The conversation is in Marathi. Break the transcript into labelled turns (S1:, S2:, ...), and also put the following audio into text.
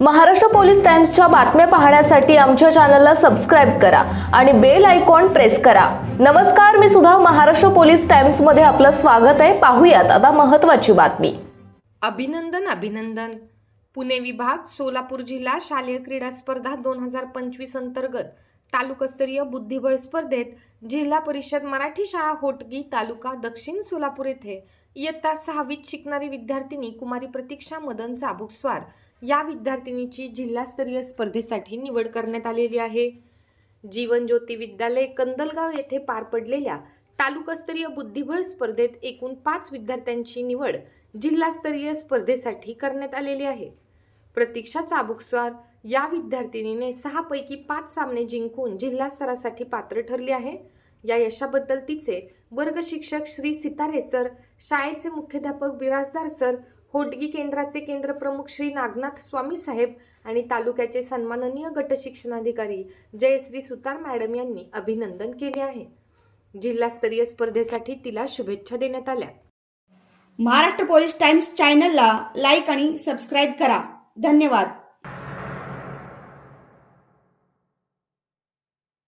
S1: महाराष्ट्र पोलीस टाइम्सच्या बातम्या पाहण्यासाठी आमच्या चॅनलला सबस्क्राईब करा आणि बेल आयकॉन प्रेस करा. नमस्कार मी सुद्धा महाराष्ट्र पोलीस टाइम्समध्ये आपलं स्वागत आहे. पाहूयात आता महत्वाची बातमी.
S2: अभिनंदन अभिनंदन. पुणे विभाग सोलापूर जिल्हा शालेय क्रीडा स्पर्धा दोन हजार पंचवीस अंतर्गत तालुकास्तरीय बुद्धिबळ स्पर्धेत जिल्हा परिषद मराठी शाळा होटगी तालुका दक्षिण सोलापूर येथे इयत्ता सहावीत शिकणारी विद्यार्थिनी कुमारी प्रतीक्षा मदन चाबुकस्वार या विद्यार्थिनीची जिल्हास्तरीय स्पर्धेसाठी निवड करण्यात आलेली आहे. जीवन ज्योती विद्यालय कंदलगाव येथे पार पडलेल्या तालुकास्तरीय बुद्धिबळ स्पर्धेत एकूण पाच विद्यार्थ्यांची निवड जिल्हास्तरीय स्पर्धेसाठी करण्यात आलेली आहे. प्रतीक्षा चाबुकस्वार या विद्यार्थिनीने सहापैकी पाच सामने जिंकून जिल्हास्तरासाठी पात्र ठरली आहे. या यशाबद्दल तिचे वर्ग शिक्षक श्री सितारे सर शाळेचे मुख्याध्यापक बिराजदार सर होटगी केंद्राचे केंद्र प्रमुख श्री नागनाथ स्वामी साहेब आणि तालुक्याचे सन्माननीय गट शिक्षणाधिकारी जयश्री सुतार मॅडम यांनी अभिनंदन केले आहे. जिल्हास्तरीय स्पर्धेसाठी तिला शुभेच्छा देण्यात आल्या.
S3: महाराष्ट्र पोलीस टाइम्स चॅनलला लाईक आणि सबस्क्राईब करा. धन्यवाद.